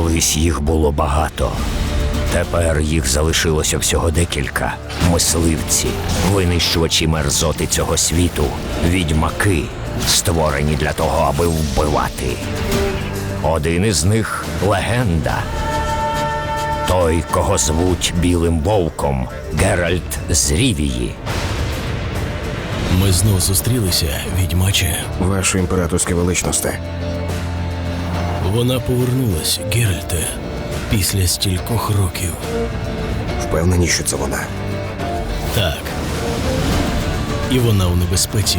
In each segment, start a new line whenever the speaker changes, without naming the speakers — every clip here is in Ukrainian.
Колись їх було багато. Тепер їх залишилося всього декілька. Мисливці, винищувачі мерзоти цього світу, відьмаки, створені для того, аби вбивати. Один із них легенда. Той, кого звуть Білим Вовком, Геральт з Рівії.
Ми знов зустрілися, відьмаче.
Ваше імператорське величносте.
Вона повернулась, Геральте, після стількох років.
Впевнені, що це вона.
Так. І вона у небезпеці.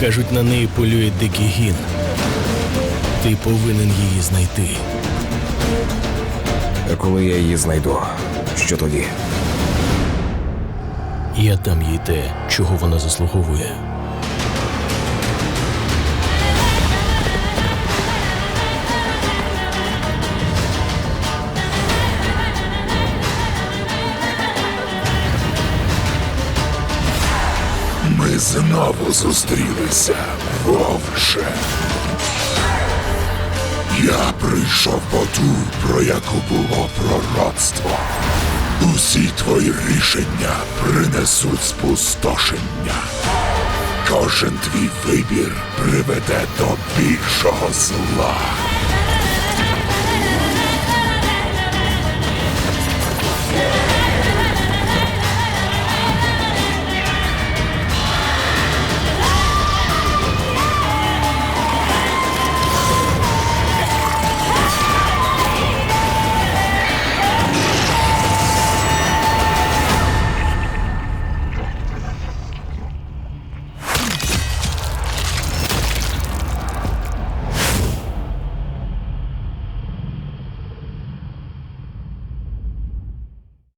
Кажуть, на неї полює дикий гін. Ти повинен її знайти.
А коли я її знайду, що тоді?
Я дам їй те, чого вона заслуговує.
Ми знову зустрілися, вовче. Я прийшов по ту, про яку було пророцтво. Усі твої рішення принесуть спустошення. Кожен твій вибір приведе до більшого зла.